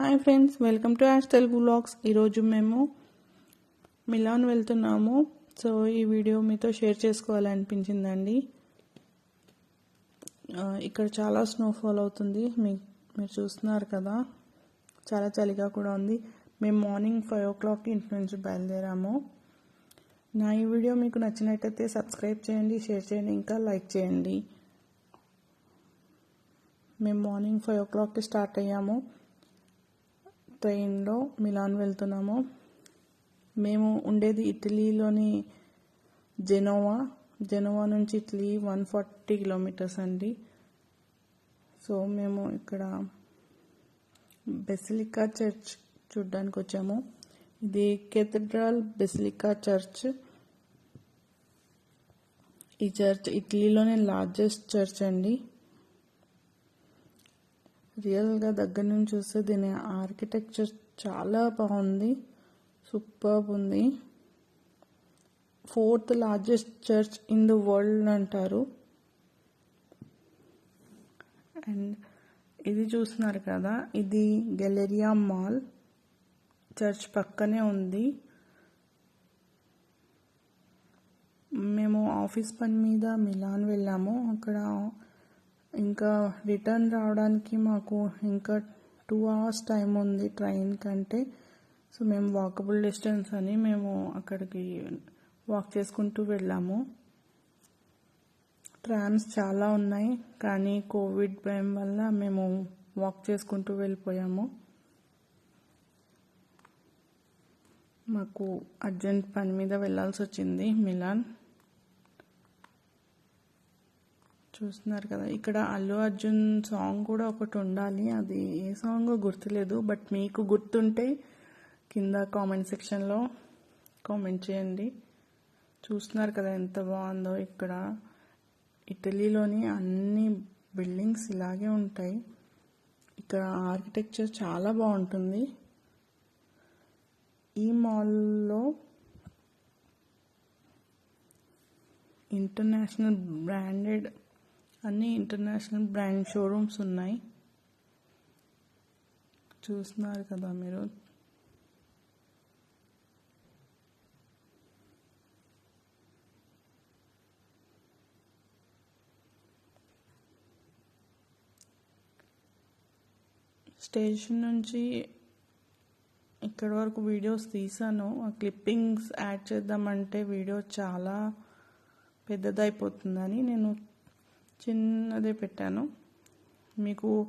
Hi friends welcome to Ash Telugu vlogs. ఈరోజు మేము melon వెళ్తున్నాము. సో ఈ వీడియో మీతో షేర్ చేసుకోవాలనిపించిందండి. ఇక్కడ చాలా స్నోఫాల్ అవుతుంది. మీ మీరు చూస్తున్నారు కదా. చాలా చలిగా కూడా ఉంది. మేము మార్నింగ్ ఫైవ్ ఓ క్లాక్ ఇంటి నుంచి బయలుదేరాము. నా ఈ వీడియో మీకు నచ్చినట్టయితే సబ్స్క్రైబ్ చేయండి షేర్ చేయండి ఇంకా లైక్ చేయండి. మేము మార్నింగ్ ఫైవ్ ఓ క్లాక్కి స్టార్ట్ అయ్యాము. ట్రైన్లో మిలాన్ వెళ్తున్నాము. మేము ఉండేది ఇటలీలోని జెనోవా. జెనోవా నుంచి ఇటలీ వన్ ఫార్టీ కిలోమీటర్స్ అండి. సో మేము ఇక్కడ బెసిలికా చర్చ్ చూడ్డానికి వచ్చాము. ఇది కెథడ్రల్ బెసిలికా చర్చ్. ఈ చర్చ్ ఇటలీలోనే లార్జెస్ట్ చర్చ్ అండి. రియల్గా దగ్గర నుంచి చూస్తే దీని ఆర్కిటెక్చర్ చాలా బాగుంది. సూపర్ ఉంది. Fourth largest church in the world అంటారు. అండ్ ఇది చూస్తున్నారు కదా ఇది గెలరియా మాల్. చర్చ్ పక్కనే ఉంది. మేము ఆఫీస్ పని మీద మిలాన్ వెళ్ళాము. అక్కడ ఇంకా రిటర్న్ రావడానికి మాకు ఇంకా టూ అవర్స్ టైం ఉంది ట్రైన్ కంటే. సో మేము వాకబుల్ డిస్టెన్స్ అని మేము అక్కడికి వాక్ చేసుకుంటూ వెళ్ళాము. ట్రామ్స్ చాలా ఉన్నాయి కానీ కోవిడ్ భయం వల్ల మేము వాక్ చేసుకుంటూ వెళ్ళిపోయాము. మాకు అర్జెంట్ పని మీద వెళ్ళాల్సి వచ్చింది మిలాన్. చూస్తున్నారు కదా. ఇక్కడ అల్లు అర్జున్ సాంగ్ కూడా ఒకటి ఉండాలి. అది ఏ సాంగ్ గుర్తులేదు బట్ మీకు గుర్తుంటే కింద కామెంట్ సెక్షన్లో కామెంట్ చేయండి. చూస్తున్నారు కదా ఎంత బాగుందో ఇక్కడ. ఇటలీలోని అన్ని బిల్డింగ్స్ ఇలాగే ఉంటాయి. ఇక్కడ ఆర్కిటెక్చర్ చాలా బాగుంటుంది. ఈ మాల్లో ఇంటర్నేషనల్ బ్రాండెడ్ అన్ని ఇంటర్నేషనల్ బ్రాండ్ షోరూమ్స్ ఉన్నాయి. చూస్తున్నారు కదా మీరు. స్టేషన్ నుంచి ఇక్కడ వరకు వీడియోస్ తీసాను. ఆ క్లిప్పింగ్స్ యాడ్ చేద్దామంటే వీడియో చాలా పెద్దదైపోతుందని నేను చిన్నదే పెట్టాను. మీకు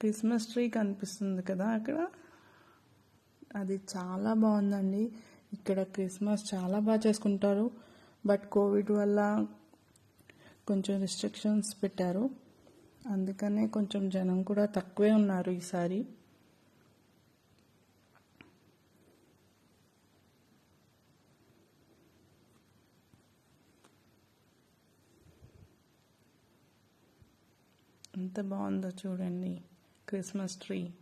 క్రిస్మస్ ట్రీ కనిపిస్తుంది కదా అక్కడ? అది చాలా బాగుందండి. ఇక్కడ క్రిస్మస్ చాలా బాగా చేసుకుంటారు. బట్ కోవిడ్ వల్ల కొంచెం రిస్ట్రిక్షన్స్ పెట్టారు. అందుకనే కొంచెం జనం కూడా తక్కువే ఉన్నారు ఈసారి. ఎంత బాగుందో చూడండి. Christmas tree.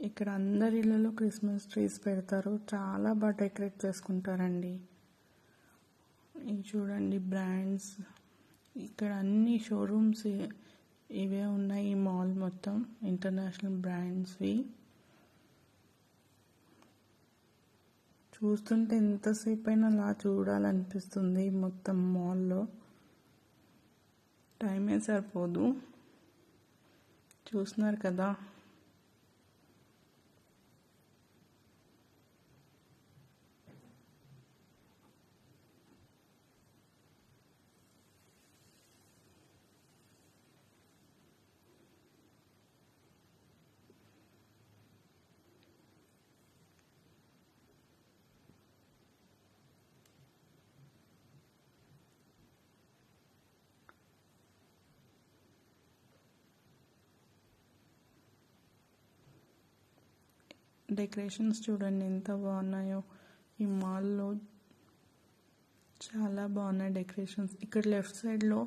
ఇక్కడ అందరి ఇళ్ళలో క్రిస్మస్ ట్రీస్ పెడతారు. చాలా బాగా డెకరేట్ చేసుకుంటారండి. ఇవి చూడండి బ్రాండ్స్. ఇక్కడ అన్ని షోరూమ్స్ ఇవే ఉన్నాయి ఈ మాల్ మొత్తం. ఇంటర్నేషనల్ బ్రాండ్స్వి చూస్తుంటే ఎంతసేపు అయినా అలా చూడాలనిపిస్తుంది మొత్తం మాల్లో టైమే సరిపోదు. చూస్తున్నారు కదా. డెకరేషన్స్ చూడండి ఎంత బాగున్నాయో. ఈ మాల్లో చాలా బాగున్నాయి డెకరేషన్స్. ఇక్కడ లెఫ్ట్ సైడ్లో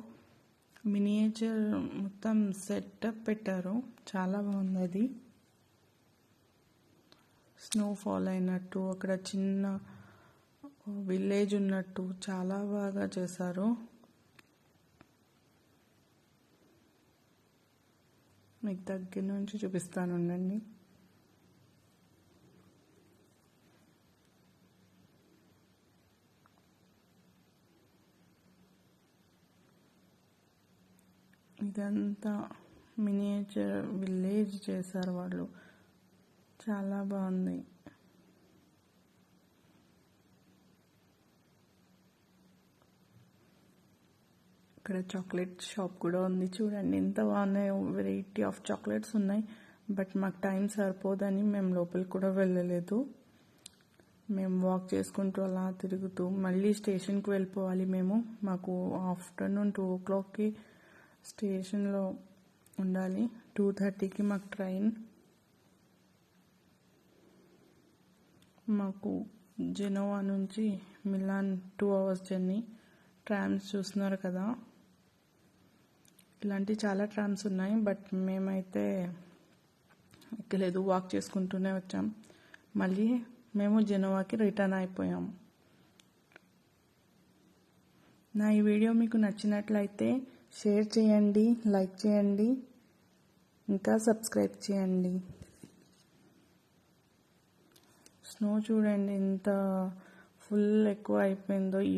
మినియేచర్ మొత్తం సెటప్ పెట్టారు. చాలా బాగుంది అది స్నో ఫాల్ అయినట్టు అక్కడ చిన్న విలేజ్ ఉన్నట్టు చాలా బాగా చేశారు. మీకు దగ్గర నుంచి చూపిస్తాను ఉండండి. ఇదంతా మినియేచర్ విలేజ్ చేశారు వాళ్ళు. చాలా బాగుంది. ఇక్కడ చాక్లెట్ షాప్ కూడా ఉంది చూడండి. ఎంత బాగున్నాయో వెరైటీ ఆఫ్ చాక్లెట్స్ ఉన్నాయి. బట్ మాకు టైం సరిపోదని మేము లోపలికి కూడా వెళ్ళలేదు. మేము వాక్ చేసుకుంటూ అలా తిరుగుతూ మళ్ళీ స్టేషన్కి వెళ్ళిపోవాలి మేము. మాకు ఆఫ్టర్నూన్ టూ ఓ క్లాక్కి స్టేషన్లో ఉండాలి. టూ థర్టీకి మాకు ట్రైన్. మాకు జెనోవా నుంచి Milan two hours journey. Trams చూస్తున్నారు కదా. ఇలాంటి చాలా ట్రామ్స్ ఉన్నాయి బట్ మేమైతే ఎక్కలేదు వాక్ చేసుకుంటూనే వచ్చాం. మళ్ళీ మేము జెనోవాకి రిటర్న్ అయిపోయాం. నా ఈ వీడియో మీకు నచ్చినట్లయితే షేర్ చేయండి లైక్ చేయండి ఇంకా సబ్స్క్రైబ్ చేయండి. స్నో చూడండి ఎంత ఫుల్ ఎక్కువ అయిపోయిందో.